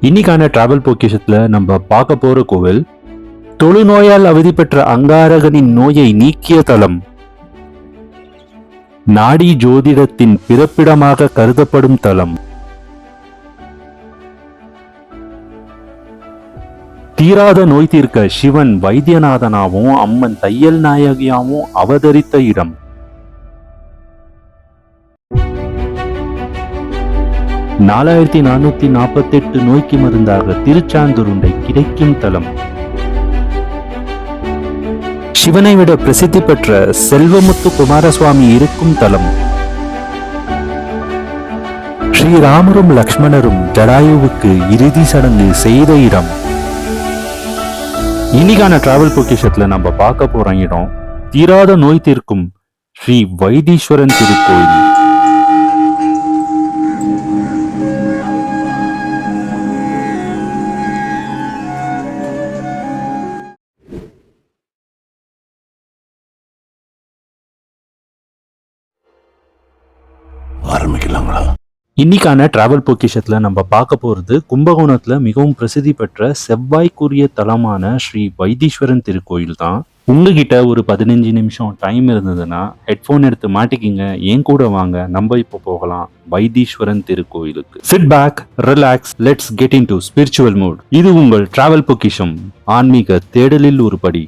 இன்னைக்கான டிராவல் பொக்கிஷத்தில் நம்ம பார்க்க போற கோவில் தொழுநோயால் அவதி பெற்ற அங்காரகனின் நோயை நீக்கிய தலம். நாடி ஜோதிடத்தின் பிறப்பிடமாக கருதப்படும் தலம். தீராத நோய் தீர்க்க சிவன் வைத்தியநாதனாகவும் அம்மன் தையல் நாயகியாவும் அவதரித்த இடம். நாலாயிரத்தி நானூத்தி நாற்பத்தி எட்டு நோய்க்கு மருந்தாக திருச்சாந்தூருண்டை கிடைக்கும் தலம். சிவனை விட பிரசித்தி பெற்ற செல்வமுத்து குமாரசுவாமி இருக்கும் தலம். ஸ்ரீராமரும் லக்ஷ்மணரும் ஜடாயுவுக்கு இறுதி சடங்கு செய்த இடம். இன்னைக்கான டிராவல் பொக்கிஷத்துல நம்ம பார்க்க போற இடம் தீராத நோய் தீர்க்கும் ஸ்ரீ வைத்தீஸ்வரன் திருக்கோயில். இன்னைக்கான டிராவல் பொக்கிஷத்தில் நம்ம பார்க்க போகிறது கும்பகோணத்தில் மிகவும் பிரசித்தி பெற்ற செவ்வாய்க்குரிய தலமான ஸ்ரீ வைத்தீஸ்வரன் திருக்கோயில் தான். உங்ககிட்ட ஒரு பதினஞ்சு நிமிஷம் டைம் இருந்ததுன்னா ஹெட்ஃபோன் எடுத்து மாட்டிக்கிங்க என் கூட வாங்க நம்ம இப்போ போகலாம் வைத்தீஸ்வரன் திருக்கோயிலுக்கு. Sit back relax let's get in to spiritual mood இது உங்கள் டிராவல் பொக்கிஷம் ஆன்மீக தேடலில் ஒரு படி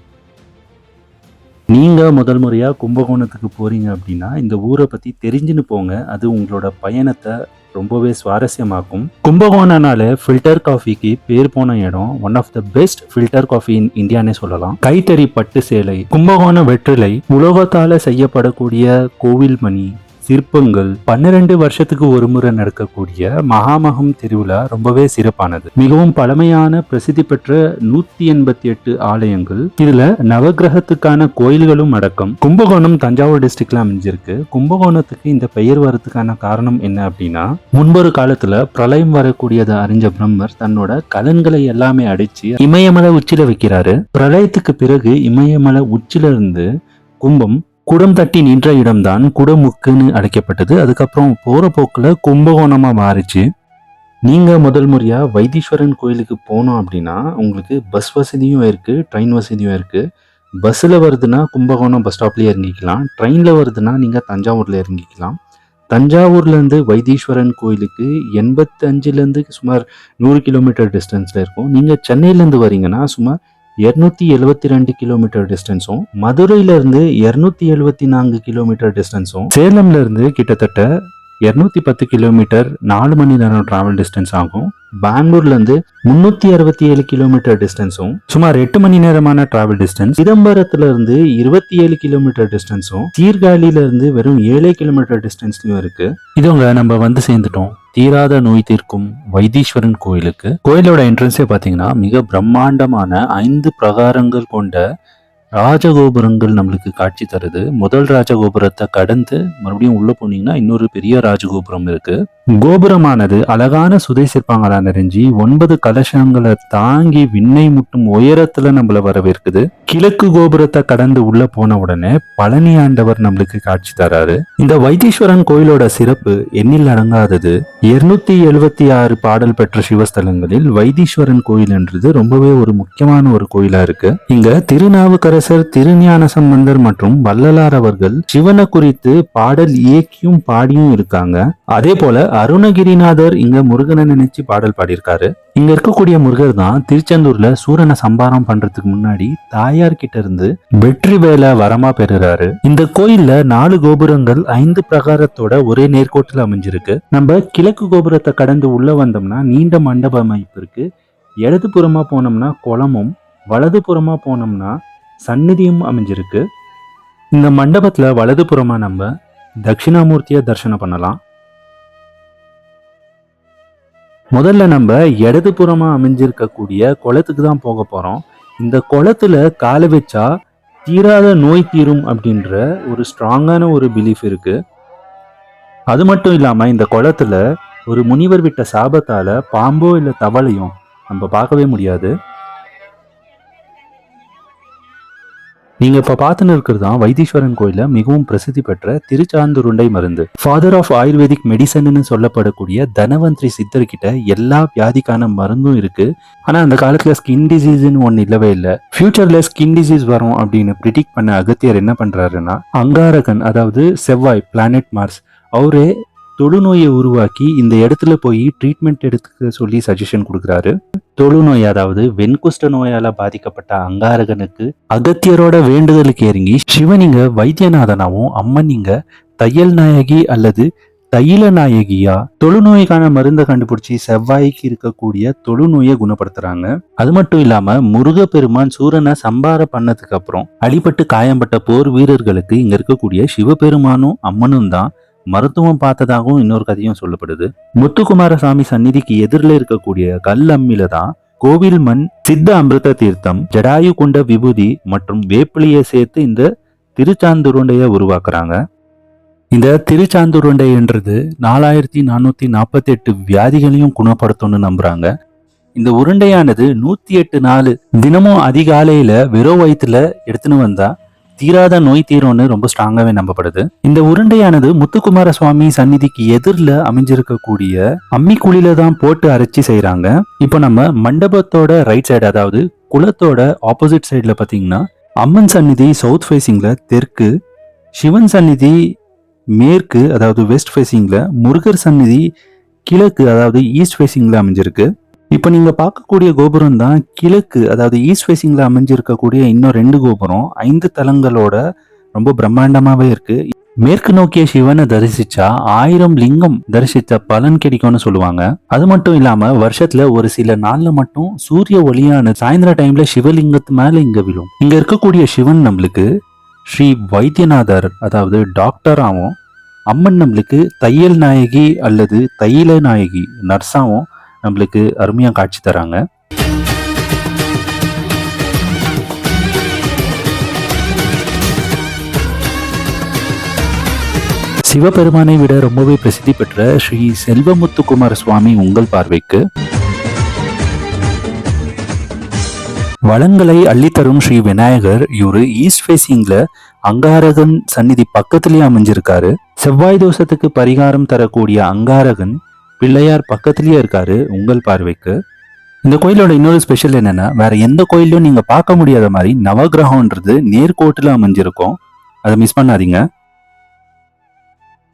நீங்கள் முதல் முறையாக கும்பகோணத்துக்கு போகிறீங்க அப்படின்னா இந்த ஊரை பற்றி தெரிஞ்சுன்னு போங்க. அது உங்களோட பயணத்தை ரொம்பவே சுவாரஸ்யமாக்கும். கும்பகோணனால ஃபில்டர் காஃபிக்கு பேர் போன இடம் one of the best filter coffee in இந்தியானே சொல்லலாம். கைத்தறி பட்டு சேலை கும்பகோண வெற்றிலை உலோகத்தால செய்யப்படக்கூடிய கோவில் மணி சிற்பங்கள் பன்னிரண்டு வருஷத்துக்கு ஒரு முறை நடக்கக்கூடிய மகாமகம் திருவிழா ரொம்பவே சிறப்பானது. மிகவும் பழமையான பிரசித்தி பெற்ற நூத்தி எண்பத்தி எட்டு ஆலயங்கள். இதுல நவக்கிரகத்துக்கான கோயில்களும் அடக்கம். கும்பகோணம் தஞ்சாவூர் டிஸ்ட்ரிக்ட்ல அமைஞ்சிருக்கு. கும்பகோணத்துக்கு இந்த பெயர் வரதுக்கான காரணம் என்ன அப்படின்னா முன்பொரு காலத்துல பிரளயம் வரக்கூடியதை அறிஞ்ச பிரம்மர் தன்னோட கலன்களை எல்லாமே அடிச்சு இமயமலை உச்சில வைக்கிறாரு. பிரளயத்துக்கு பிறகு இமயமலை உச்சில இருந்து கும்பம் குடம் தட்டி நின்ற இடம்தான் குடமுக்குன்னு அழைக்கப்பட்டது. அதுக்கப்புறம் போகிற போக்கில் கும்பகோணமாக மாறிச்சு. நீங்கள் முதல் முறையாக வைத்தீஸ்வரன் கோயிலுக்கு போனோம் அப்படின்னா உங்களுக்கு பஸ் வசதியும் இருக்குது ட்ரெயின் வசதியும் இருக்குது பஸ்ஸில் வருதுன்னா கும்பகோணம் பஸ் ஸ்டாப்லேயே இறங்கிக்கலாம். ட்ரெயினில் வருதுன்னா நீங்கள் தஞ்சாவூரில் இறங்கிக்கலாம். தஞ்சாவூர்லேருந்து வைத்தீஸ்வரன் கோயிலுக்கு எண்பத்தஞ்சுலேருந்து சுமார் நூறு கிலோமீட்டர் டிஸ்டன்ஸில் இருக்கும். நீங்கள் சென்னையிலேருந்து வரீங்கன்னா சுமார் இரநூத்தி எழுபத்தி ரெண்டு கிலோமீட்டர் டிஸ்டன்ஸும் மதுரையில இருந்து இருநூத்தி எழுபத்தி நான்கு கிலோமீட்டர் டிஸ்டன்ஸும் சேலம்ல இருந்து கிட்டத்தட்ட இருநூத்தி பத்து கிலோமீட்டர் நாலு மணி நேரம் டிராவல் டிஸ்டன்ஸ் ஆகும். பெங்களூர்ல இருந்து முன்னூத்தி அறுபத்தி ஏழு கிலோமீட்டர் டிஸ்டன்ஸும் சுமார் எட்டு மணி நேரமான டிராவல் டிஸ்டன்ஸ் சிதம்பரத்துல இருந்து இருபத்தி ஏழு கிலோமீட்டர் டிஸ்டன்ஸும் சீர்காழியில இருந்து வெறும் ஏழே கிலோமீட்டர் டிஸ்டன்ஸ்லயும் இருக்கு. இதுவங்க நம்ம வந்து சேர்ந்துட்டோம். தீராத நோய் தீர்க்கும் வைத்தீஸ்வரன் கோயிலுக்கு. கோயிலோட என்ட்ரன்ஸே பார்த்தீங்கன்னா மிக பிரம்மாண்டமான ஐந்து பிரகாரங்கள் கொண்ட ராஜகோபுரங்கள் நம்மளுக்கு காட்சி தருது. முதல் ராஜகோபுரத்தை கடந்து மறுபடியும் உள்ள போனீங்கன்னா இன்னொரு பெரிய ராஜகோபுரம் இருக்கு. கோபுரமானது அழகான சுதை சிற்பங்களா நிறைஞ்சி ஒன்பது கலசங்களை தாங்கி விண்ணை முட்டும் உயரத்துல நம்மள வரவேற்குது. கிழக்கு கோபுரத்தை கடந்து உள்ள போன உடனே பழனி ஆண்டவர் நம்மளுக்கு காட்சி தராரு. இந்த வைத்தீஸ்வரன் கோயிலோட சிறப்பு எண்ணில் அடங்காதது. இருநூத்தி எழுவத்தி ஆறு பாடல் பெற்ற சிவஸ்தலங்களில் வைத்தீஸ்வரன் கோயில் என்றது ரொம்பவே ஒரு முக்கியமான ஒரு கோயிலா இருக்கு. இங்க திருநாவுக்கரசர் திருஞான சம்பந்தர் மற்றும் வள்ளலார் அவர்கள் சிவனை குறித்து பாடல் இயக்கியும் பாடியும் இருக்காங்க. அதே போல அருணகிரிநாதர் இங்க முருகனை நினைச்சு பாடல் பாடியிருக்காரு. இங்க இருக்கக்கூடிய முருகர் தான் திருச்செந்தூர்ல சூரனை சம்பாரம் பண்றதுக்கு முன்னாடி தாயார் கிட்ட இருந்து வெற்றி வேலை வரமா பெறுறாரு. இந்த கோயில்ல நாலு கோபுரங்கள் ஐந்து பிரகாரத்தோட ஒரே நேர்கோட்டில் அமைஞ்சிருக்கு. நம்ம கிழக்கு கோபுரத்தை கடந்து உள்ள வந்தோம்னா நீண்ட மண்டப அமைப்பு இருக்கு. இடதுபுறமா போனோம்னா குளமும் வலதுபுறமா போனோம்னா சந்நிதியும் அமைஞ்சிருக்கு. இந்த மண்டபத்தில் வலதுபுறமாக நம்ம தட்சிணாமூர்த்தியை தரிசனம் பண்ணலாம். முதல்ல நம்ம இடதுபுறமாக அமைஞ்சிருக்கக்கூடிய குளத்துக்கு தான் போக போகிறோம் இந்த குளத்துல காலை வச்சா தீராத நோய் தீரும் அப்படின்ற ஒரு ஸ்ட்ராங்கான ஒரு பிலீஃப் இருக்கு. அது மட்டும் இல்லாமல் இந்த குளத்துல ஒரு முனிவர் விட்ட சாபத்தால் பாம்போ இல்லை தவளையும் நம்ம பார்க்கவே முடியாது. நீங்க இப்ப பார்த்துன்னு இருக்கிறது தான் வைத்தீஸ்வரன் கோயிலில் மிகவும் பிரசித்தி பெற்ற திருச்சாந்துருண்டை மருந்து. ஃபாதர் ஆஃப் ஆயுர்வேதிக் மெடிசன்னு சொல்லப்படக்கூடிய தனவந்திரி சித்தர்கிட்ட எல்லா வியாதிக்கான மருந்தும் இருக்கு. ஆனா அந்த காலத்துல ஸ்கின் டிசீஸ்னு ஒன்னு இல்லவே இல்லை. ஃபியூச்சர்ல ஸ்கின் டிசீஸ் வரும் அப்படின்னு ப்ரிடிக்ட் பண்ண அகத்தியர் என்ன பண்றாருன்னா அங்காரகன் அதாவது செவ்வாய் பிளானட் மார்ஸ் அவரே தொழுநோயை உருவாக்கி இந்த இடத்துல போய் ட்ரீட்மெண்ட் எடுத்துக்க சொல்லி சஜஷன் கொடுக்குறாரு. தொழுநோய் அதாவது வெண்குஷ்ட நோயால பாதிக்கப்பட்ட அங்காரகனுக்கு அகத்தியரோட வேண்டுதலுக்கு இறங்கி சிவனிங்க வைத்தியநாதனாவும் அம்மனிங்க தையல் நாயகி அல்லது தைல நாயகியா தொழுநோய்க்கான மருந்தை கண்டுபிடிச்சி செவ்வாய்க்கு இருக்கக்கூடிய தொழுநோயை குணப்படுத்துறாங்க. அது மட்டும் இல்லாம முருகப்பெருமான் சூரனை சம்பார பண்ணதுக்கு அப்புறம் அடிபட்டு காயம்பட்ட போர் வீரர்களுக்கு இங்க இருக்கக்கூடிய சிவபெருமானும் அம்மனும் தான் மருத்துவம் பார்த்ததாகவும் இன்னொரு கதையும் சொல்லப்படுது. முத்துக்குமாரசாமி சந்நிதிக்கு எதிரில் இருக்கக்கூடிய கல் அம்மில தான் கோவில் மண் சித்த அமிர்த தீர்த்தம் ஜடாயு கொண்ட விபூதி மற்றும் வேப்பிலையை சேர்த்து இந்த திருச்சாந்துருண்டையை உருவாக்குறாங்க. இந்த திருச்சாந்துருண்டைன்றது நாலாயிரத்தி நானூத்தி நாற்பத்தி எட்டு வியாதிகளையும் குணப்படுத்தும்னு நம்புறாங்க. இந்த உருண்டையானது நூத்தி எட்டு நாலு தினமும் அதிகாலையில வெறும் வயிற்றுல எடுத்துன்னு வந்தா தீராத நோய் தீரும்னு ரொம்ப ஸ்ட்ராங்காவே நம்பப்படுது. இந்த உருண்டையானது முத்துக்குமார சுவாமி சந்நிதிக்கு எதிரில் அமைஞ்சிருக்கக்கூடிய அம்மி குழியில தான் போட்டு அரைச்சி செய்யறாங்க இப்போ நம்ம மண்டபத்தோட ரைட் சைடு அதாவது குளத்தோட ஆப்போசிட் சைடில் பார்த்தீங்கன்னா அம்மன் சந்நிதி சவுத் ஃபேசிங்ல தெற்கு சிவன் சந்நிதி மேற்கு அதாவது வெஸ்ட் ஃபேசிங்ல முருகர் சந்நிதி கிழக்கு அதாவது ஈஸ்ட் ஃபேசிங்ல அமைஞ்சிருக்கு. இப்போ நீங்கள் பார்க்கக்கூடிய கோபுரம் தான் கிழக்கு அதாவது ஈஸ்ட் ஃபேசிங்கில் அமைஞ்சிருக்கக்கூடிய இன்னும் ரெண்டு கோபுரம். ஐந்து தலங்களோட ரொம்ப பிரம்மாண்டமாகவே இருக்குது மேற்கு நோக்கிய சிவனை தரிசிச்சா ஆயிரம் லிங்கம் தரிசித்த பலன் கிடைக்கும்னு சொல்லுவாங்க. அது மட்டும் இல்லாம வருஷத்துல ஒரு சில நாள்ல மட்டும் சூரிய ஒளியான சாயந்தர டைம்ல சிவலிங்கத்து மேல இங்க விழும். இங்க இருக்கக்கூடிய சிவன் நம்மளுக்கு ஸ்ரீ வைத்தியநாதர் அதாவது டாக்டராகவும் அம்மன் நம்மளுக்கு தையல் நாயகி அல்லது தையில நாயகி நர்ஸாவும் நம்மளுக்கு அருமையாக காட்சி தராங்க. சிவபெருமானை விட ரொம்பவே பிரசித்தி பெற்ற ஸ்ரீ செல்வமுத்துக்குமார சுவாமி உங்கள் பார்வைக்கு. வளங்களை அள்ளித்தரும் ஸ்ரீ விநாயகர் இவரு ஈஸ்ட் ஃபேசிங்ல அங்காரகன் சந்நிதி பக்கத்திலேயே அமைஞ்சிருக்காரு. செவ்வாய் தோஷத்துக்கு பரிகாரம் தரக்கூடிய அங்காரகன் பிள்ளையார் பக்கத்திலேயே இருக்காரு உங்கள் பார்வைக்கு. இந்த கோயிலோட இன்னொரு ஸ்பெஷல் என்னன்னா வேற எந்த கோயிலையும் நீங்க பார்க்க முடியாத மாதிரி நவகிரகம்ன்றது நேர்கோட்டில் அமைஞ்சிருக்கும். அதை மிஸ் பண்ணாதீங்க.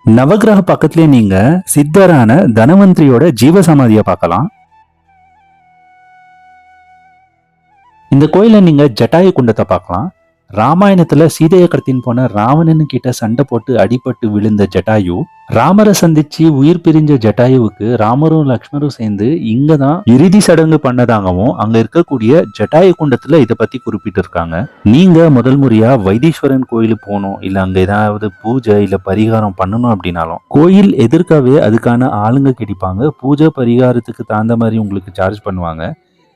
நவகிரக பக்கத்திலே நீங்க சித்தரான தனவந்திரியோட ஜீவசமாதியை பார்க்கலாம். இந்த கோயில நீங்க ஜட்டாயு குண்டத்தை பார்க்கலாம். ராமாயணத்துல சீதையை கடத்தின்னு போன ராவணன் கிட்ட சண்டை போட்டு அடிபட்டு விழுந்த ஜட்டாயு. ராமரை சந்திச்சு உயிர் பிரிஞ்ச ஜட்டாயுவுக்கு ராமரும் லக்ஷ்மரும் சேர்ந்து இங்க தான் இறுதி சடங்கு பண்ணதாகவும் அங்க இருக்கக்கூடிய ஜட்டாயு குண்டத்துல இதை பத்தி குறிப்பிட்டிருக்காங்க. நீங்க முதல் முறையா வைத்தீஸ்வரன் கோயிலுக்கு போகணும் இல்ல அங்க ஏதாவது பூஜை இல்ல பரிகாரம் பண்ணணும் அப்படின்னாலும் கோயில் எதிர்க்கவே அதுக்கான ஆளுங்க கிடைப்பாங்க. பூஜை பரிகாரத்துக்கு தகுந்த மாதிரி உங்களுக்கு சார்ஜ் பண்ணுவாங்க.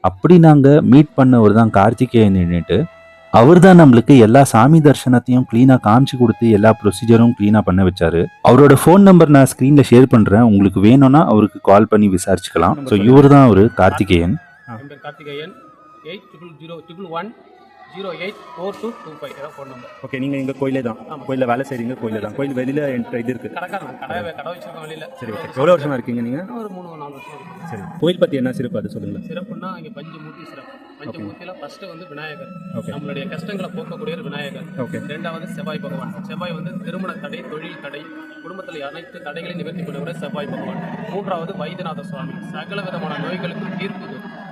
அப்படி நாங்க மீட் பண்ணவர் தான் கார்த்திகேயன் நின்றுட்டு அவர் தான் நம்மளுக்கு எல்லா சாமி தரிசனத்தையும் க்ளீனாக காமிச்சு கொடுத்து எல்லா ப்ரொசீஜரும் க்ளீனாக பண்ண வச்சாரு. அவரோட ஃபோன் நம்பர் நான் ஸ்க்ரீனில் ஷேர் பண்ணுறேன் உங்களுக்கு வேணும்னா அவருக்கு கால் பண்ணி விசாரிச்சுக்கலாம். ஸோ இவர் தான் அவர் Karthikeyan. Karthikeyan. Eight triple zero triple one zero eight four two two five ஏதாவது ஃபோன் நம்பர் ஓகே நீங்கள் எங்கள் கோயிலே தான். கோயிலில் வேலை செய்கிறீங்க கோயிலில் தான். கோயில் வெளியில் என்ட்ரு இது இருக்குது கடை கடை வச்சிருக்கோம் வெளியில். சரி ஓகே எவ்வளோ வருஷமா இருக்கீங்க நீங்கள் ஒரு மூணு நாலு வருஷம் சரி. கோயில் பற்றி என்ன சிறப்பு அது சொல்லுங்கள் சிறப்புன்னா இங்கே பஞ்சமூர்த்தி சிறப்பு. பஞ்சமூர்த்தியில் ஃபர்ஸ்ட் வந்து விநாயகர். நம்மளுடைய கஷ்டங்களை போக்கக்கூடியவர் விநாயகர். ரெண்டாவது செவ்வாய் பகவான். செவ்வாய் வந்து திருமண தடை தொழில் தடை குடும்பத்தில் அனைத்து தடைகளையும் நிவர்த்தி பண்ணுவர் செவ்வாய் பகவான். மூன்றாவது வைத்தியநாத சுவாமி. சகல விதமான நோய்களுக்கு தீர்வு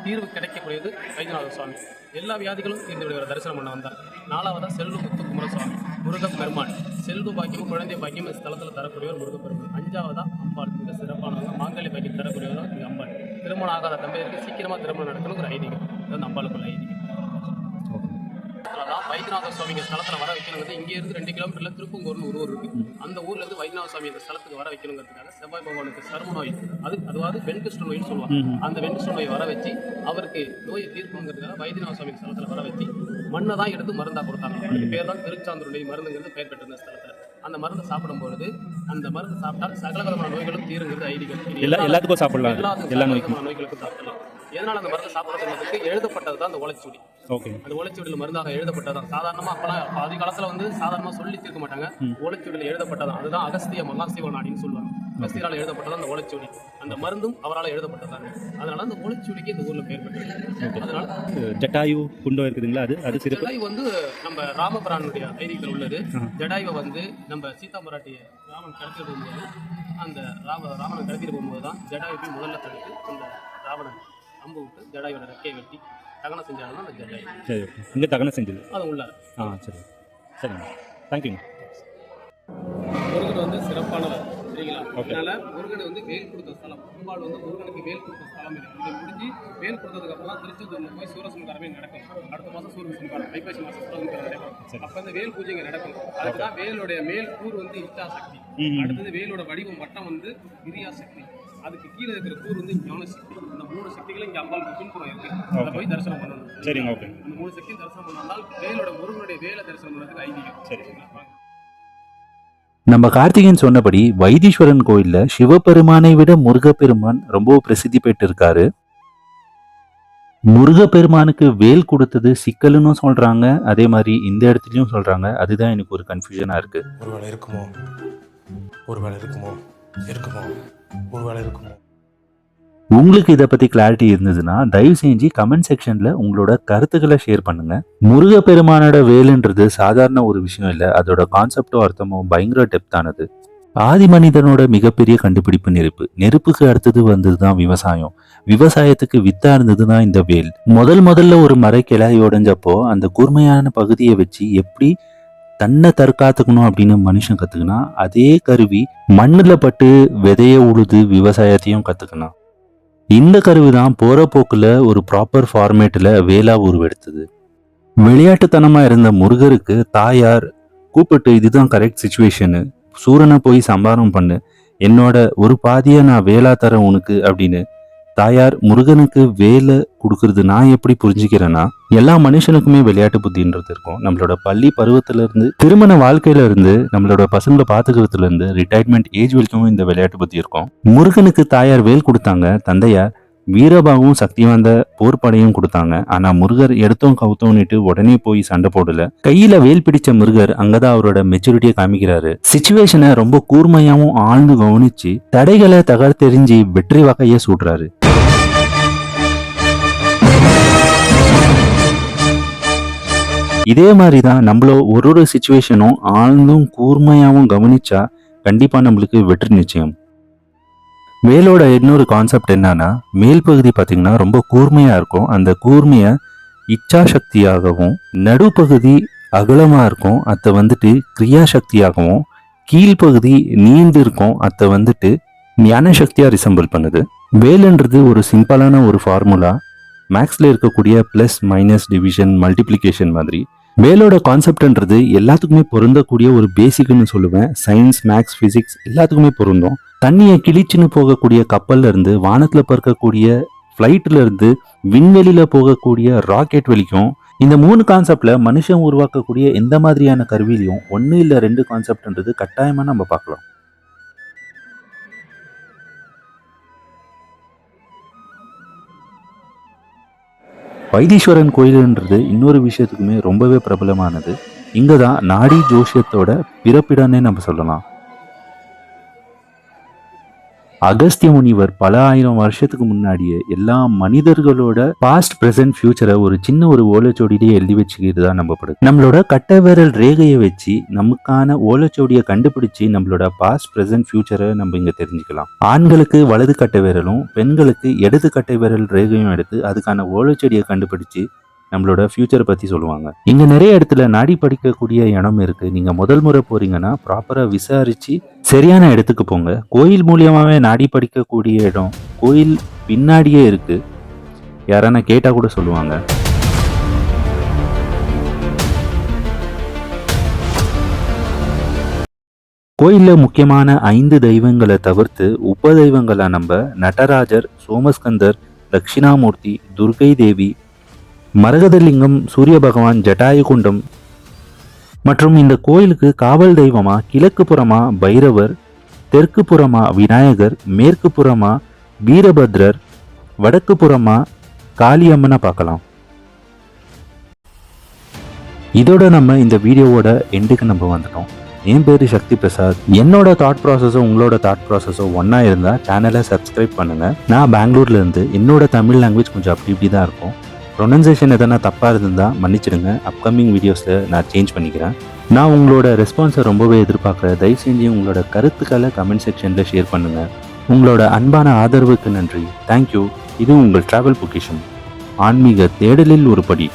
தீர்வு கிடைக்கக்கூடியது வைத்தியநாத சுவாமி. எல்லா வியாதிகளும் விடுவார் தரிசனம் பண்ண வந்தார். நாலாவதா செல்வ முத்து குமரசுவாமி முருகப் பெருமான் செல்வ பாக்கியம் குழந்தை பாக்கியம் இந்த ஸ்தலத்தில் தரக்கூடியவர் முருகப் பெருமான் அஞ்சாவதா அம்பாள். மிக சிறப்பானவங்க. மாங்கல்ய பாக்கியம் தரக்கூடியவர் இந்த அம்பாள். திருமணம் ஆகாத தம்பதியருக்கு சீக்கிரமாக திருமணம் நடக்கணும் ஒரு ஐதீகம். ஐதீகம் தான் வைத்தியநாத சுவாமி இந்த ஸ்தலத்தில் வர வைக்கணுங்கிறது இங்கே இருந்து ரெண்டு கிலோமீட்டர்ல திருப்பங்கூர்னு ஒரு ஊர் இருக்கு. அந்த ஊர்ல இருந்து வைத்தியநாத சுவாமி இந்த ஸ்தலத்துக்கு வர வைக்கணுங்கிறதுக்காக செவ்வாய் பகவானுக்கு சர்ம நோய் அது அதுவாது வெண்குஷ்ட நோய்னு சொல்லுவாங்க. அந்த வெண்குஷ்ட நோயை வர வச்சு அவருக்கு நோயை தீர்க்கணுங்கிறதுக்காக வைத்தியநாத சுவாமி ஸ்தலத்தில் வர வச்சு மண்ணை தான் எடுத்து மருந்தா கொடுத்தாங்க. அதுக்கு பேர் தான் திருச்சாந்தருடைய மருந்துங்கிறது பெயர் பெற்ற இந்த ஸ்தலத்தில். அந்த மருந்து சாப்பிடும்பொழுது அந்த மருந்து சாப்பிட்டால் சகல விதமான நோய்களும் தீருங்கிறது இது எல்லா எல்லாத்துக்கும் சாப்பிடலாம். எல்லா நோய்க்கும். நோய்களுக்கும் சாப்பிடலாம். எதனால அந்த மருந்து சாப்பிடுறதுக்கு எழுதப்பட்டது தான் அந்த ஓலைச்சுவடி. ஓகே. அந்த ஓலைச்சுவடியில் மருந்தாக எழுதப்பட்டதான் சாதாரணமாக அப்பெல்லாம் ஆதி காலத்தில் வந்து சாதாரணமாக சொல்லி தீர்க்க மாட்டாங்க. ஓலைச்சுவடியில் எழுதப்பட்டதான் அதுதான் அகஸ்திய மகாசிவ நாடின்னு சொல்லுவாங்க. அகஸ்தியரால் எழுதப்பட்டதான் அந்த ஓலைச்சுவடி. அந்த மருந்தும் அவரால் எழுதப்பட்டதாங்க அதனால அந்த ஓலைச்சுவடிக்கு இந்த ஊரில் பெயர் பெற்றது அதனால ஜட்டாயு குண்டோ இருக்குதுங்களா? அது அது சிறப்பு. வந்து நம்ம ராமபிரானுடைய ஐதீகத்தில் உள்ளது. ஜடாயுவை வந்து நம்ம சீதா மராட்டிய ராமன் கடத்திட்டு போகும்போது அந்த ராம ராமனை கடத்திட்டு போகும்போது தான் ஜடாயு போய் முதல்ல தடுத்து அந்த ராவணன் அம்பு விட்டு ஜடாயோட ரெக்கையை வெட்டி தகனம் செஞ்சாலும் அந்த ஜடாயு. சரி இங்கே தகனம் செஞ்சது. அது உள்ள ஆ சரி. சரிங்க. தேங்க்யூங்க முருகன் வந்து சிறப்பானவர் சரிங்களா. அதனால முருகன் வந்து வேல் கொடுத்த ஸ்தலம். பெரும்பாலும் வந்து முருகனுக்கு வேல் கொடுத்த ஸ்தலம் இது. இதை முடிஞ்சு வேல் கொடுத்ததுக்கு அப்புறம் தான் திருச்செந்தூர்ல போய் சூரசம்காரமே நடக்கும். அடுத்த மாசம் சூரசம்காரம் ஐப்பசி மாசம் சூரசம்காரம் நடக்கும். அப்ப அந்த வேல் பூஜைங்க நடக்கும். அதுக்கு தான் வேலுடைய மேல் கூர் வந்து இச்சா சக்தி ம். அடுத்தது வேலோட வடிவம் வட்டம் வந்து கிரியா சக்தி அதுக்கு கீழே இருக்கிற கூர் வந்து ஞான சக்தி இந்த மூணு சக்திகளும் இங்க அம்பாளுக்கு பின்புறம் இருக்கு. அதை போய் தரிசனம் பண்ணணும். சரிங்க ஓகே இந்த மூணு சக்தியும் தரிசனம் பண்ணால் வேலோட முருகனுடைய வேலை தரிசனம் பண்ணுறதுக்கு ஐதீகம். சரி. சரிங்களா? நம்ம கார்த்திகேயன் சொன்னபடி வைத்தீஸ்வரன் கோயில்ல சிவபெருமானை விட முருகப்பெருமான் ரொம்ப பிரசித்தி பெற்று இருக்காரு முருகப்பெருமானுக்கு வேல் கொடுத்தது சிக்கல்னு சொல்றாங்க. அதே மாதிரி இந்த இடத்துலயும் சொல்றாங்க. அதுதான் எனக்கு ஒரு கன்ஃபியூஷனா இருக்கு. ஒருவேளை இருக்குமோ? ஒருவேளை இருக்குமோ? இருக்குமோ? ஒருவேளை இருக்குமோ? உங்களுக்கு இதை பத்தி கிளாரிட்டி இருந்ததுன்னா தயவு செஞ்சு கமெண்ட் செக்ஷன்ல உங்களோட கருத்துக்களை ஷேர் பண்ணுங்க. முருகப்பெருமானோட வேலுன்றது சாதாரண ஒரு விஷயம் இல்லை. அதோட கான்செப்டோ அர்த்தமும் பயங்கர டெப்தானது ஆதி மனிதனோட மிகப்பெரிய கண்டுபிடிப்பு நெருப்பு. நெருப்புக்கு அடுத்தது வந்தது தான் விவசாயம். விவசாயத்துக்கு வித்தா இருந்ததுதான் இந்த வேல். முதல் முதல்ல ஒரு மரக்கிளை உடஞ்சப்போ அந்த கூர்மையான பகுதியை வச்சு எப்படி தன்னை தற்காத்துக்கணும் அப்படின்னு மனுஷன் கத்துக்கினா அதே கருவி மண்ணில் பட்டு விதைய உழுது விவசாயத்தையும் கத்துக்கினான். இந்த கருவி தான் போகிற போக்கில் ஒரு ப்ராப்பர் ஃபார்மேட்டில் வேலா உருவெடுத்தது. விளையாட்டுத்தனமாக இருந்த முருகருக்கு தாயார் கூப்பிட்டு இதுதான் கரெக்ட் சுச்சுவேஷனு சூரனை போய் சம்பாரம் பண்ணு என்னோட ஒரு பாதியை நான் வேலா தரேன் உனக்கு அப்படின்னு தாயார் முருகனுக்கு வேலை கொடுக்கறது நான் எப்படி புரிஞ்சுக்கிறேன்னா எல்லா மனுஷனுக்குமே விளையாட்டு புத்தின்றது இருக்கும். நம்மளோட பள்ளி பருவத்துல இருந்து திருமண வாழ்க்கையில இருந்து நம்மளோட பசங்களை பாத்துக்கிறதுல இருந்து ரிட்டையர்மெண்ட் ஏஜ் வரைக்கும் இந்த விளையாட்டு புத்தி இருக்கும். முருகனுக்கு தாயார் வேல் கொடுத்தாங்க தந்தையார் வீரபாகவும் சக்தி வாய்ந்த போர்ப்படையும் கொடுத்தாங்க. ஆனா முருகர் எடுத்தோம் கவுத்தோன்னுட்டு உடனே போய் சண்டை போடல. கையில வேல் பிடிச்ச முருகர் அங்கதான் அவரோட மெச்சூரிட்டியை காமிக்கிறாரு. சுச்சுவேஷனை ரொம்ப கூர்மையாவும் ஆழ்ந்து கவனிச்சு தடைகளை தகர்த்தெறிஞ்சு வெற்றி வகையை சூடுறாரு. இதே மாதிரி தான் நம்மள ஒரு ஒரு சுச்சுவேஷனும் ஆழ்ந்தும் கூர்மையாகவும் கவனிச்சா கண்டிப்பாக நம்மளுக்கு வெற்றி நிச்சயம். வேலோட இன்னொரு கான்செப்ட் என்னன்னா மேல் பகுதி பார்த்தீங்கன்னா ரொம்ப கூர்மையாக இருக்கும். அந்த கூர்மையை இச்சா சக்தியாகவும் நடுப்பகுதி அகலமாக இருக்கும். அதை வந்துட்டு கிரியாசக்தியாகவும் கீழ்ப்பகுதி நீண்டு இருக்கும். அதை வந்துட்டு ஞான சக்தியாக ரிசம்பிள் பண்ணுது. வேலுன்றது ஒரு சிம்பிளான ஒரு ஃபார்முலா மேக்ஸில் இருக்கக்கூடிய ப்ளஸ் மைனஸ் டிவிஷன் மல்டிப்ளிகேஷன் மாதிரி. மேலோட கான்செப்ட்ன்றது எல்லாத்துக்குமே பொருந்தக்கூடிய ஒரு பேசிக்னு சொல்லுவேன். சயின்ஸ் மேக்ஸ் ஃபிசிக்ஸ் எல்லாத்துக்குமே பொருந்தும். தண்ணியை கிழிச்சுன்னு போகக்கூடிய கப்பல்ல இருந்து வானத்துல பறக்கக்கூடிய ஃப்ளைட்ல இருந்து விண்வெளியில போகக்கூடிய ராக்கெட் வலிக்கும் இந்த மூணு கான்செப்ட்ல மனுஷன் உருவாக்கக்கூடிய எந்த மாதிரியான கருவிலையும் ஒன்று இல்லை ரெண்டு கான்செப்ட்ன்றது கட்டாயமாக நம்ம பார்க்கலாம். வைத்தீஸ்வரன் கோயிலுன்றது இன்னொரு விஷயத்துக்குமே ரொம்பவே பிரபலமானது. இங்கே தான் நாடி ஜோஷியத்தோட பிறப்பிடம்னே நம்ம சொல்லலாம். அகஸ்திய முனிவர் பல ஆயிரம் வருஷத்துக்கு முன்னாடியே எல்லா மனிதர்களோட பாஸ்ட் பிரசன்ட் ஃபியூச்சரை ஒரு சின்ன ஒரு ஓலைச்சோடியிலேயே எழுதி வச்சுக்கிட்டு தான் நம்பப்படுது. நம்மளோட கட்டை விரல் ரேகையை வச்சு நமக்கான ஓலைச்சோடியை கண்டுபிடிச்சு நம்மளோட பாஸ்ட் பிரசன்ட் ஃபியூச்சரை நம்ம இங்க தெரிஞ்சுக்கலாம். ஆண்களுக்கு வலது கட்டை விரலும் பெண்களுக்கு இடது கட்டை விரல் ரேகையும் எடுத்து அதுக்கான ஓலைச்சோடியை கண்டுபிடிச்சு நம்மளோட ஃபியூச்சரை பற்றி சொல்லுவாங்க. இங்கே நிறைய இடத்துல நாடி படிக்கக்கூடிய இடம் இருக்குது நீங்கள் முதல் முறை போகிறீங்கன்னா ப்ராப்பராக விசாரித்து சரியான இடத்துக்கு போங்க. கோயில் மூலியமாகவே நாடி படிக்கக்கூடிய இடம் கோயில் பின்னாடியே இருக்குது யாரான கேட்டால் கூட சொல்லுவாங்க. கோயிலில் முக்கியமான ஐந்து தெய்வங்களை தவிர்த்து உப தெய்வங்களை நம்ம நடராஜர் சோமஸ்கந்தர் தட்சிணாமூர்த்தி துர்கை தேவி மரகதலிங்கம் சூரிய பகவான் ஜட்டாயுகுண்டம் மற்றும் இந்த கோயிலுக்கு காவல் தெய்வமா கிழக்கு புறமா பைரவர் தெற்கு புறமா விநாயகர் மேற்கு புறமா வீரபத்ரர் வடக்கு புறமா காளியம்மனை பார்க்கலாம். இதோட நம்ம இந்த வீடியோவோட எண்டுக்கு நம்ம வந்துட்டோம். என் பேர் சக்தி பிரசாத். என்னோட தாட் ப்ராசஸோ உங்களோட தாட் ப்ராசஸோ ஒன்றா இருந்தால் சேனலை சப்ஸ்கிரைப் பண்ணுங்கள் நான் பெங்களூர்லேருந்து என்னோட தமிழ் லாங்குவேஜ் கொஞ்சம் அப்படி இப்படி தான் இருக்கும். ப்ரொனன்சேஷன் எதனா தப்பாக இருந்தால் மன்னிச்சிடுங்க. அப்கமிங் வீடியோஸில் நான் சேஞ்ச் பண்ணிக்கிறேன். நான் உங்களோட ரெஸ்பான்ஸை ரொம்பவே எதிர்பார்க்குறேன். தயவு செஞ்சு உங்களோட கருத்துக்களை கமெண்ட் செக்ஷனில் ஷேர் பண்ணுங்கள் உங்களோட அன்பான ஆதரவுக்கு நன்றி. தேங்க்யூ இது உங்கள் ட்ராவல் பொக்கிஷன் ஆன்மீக தேடலில் ஒரு படி.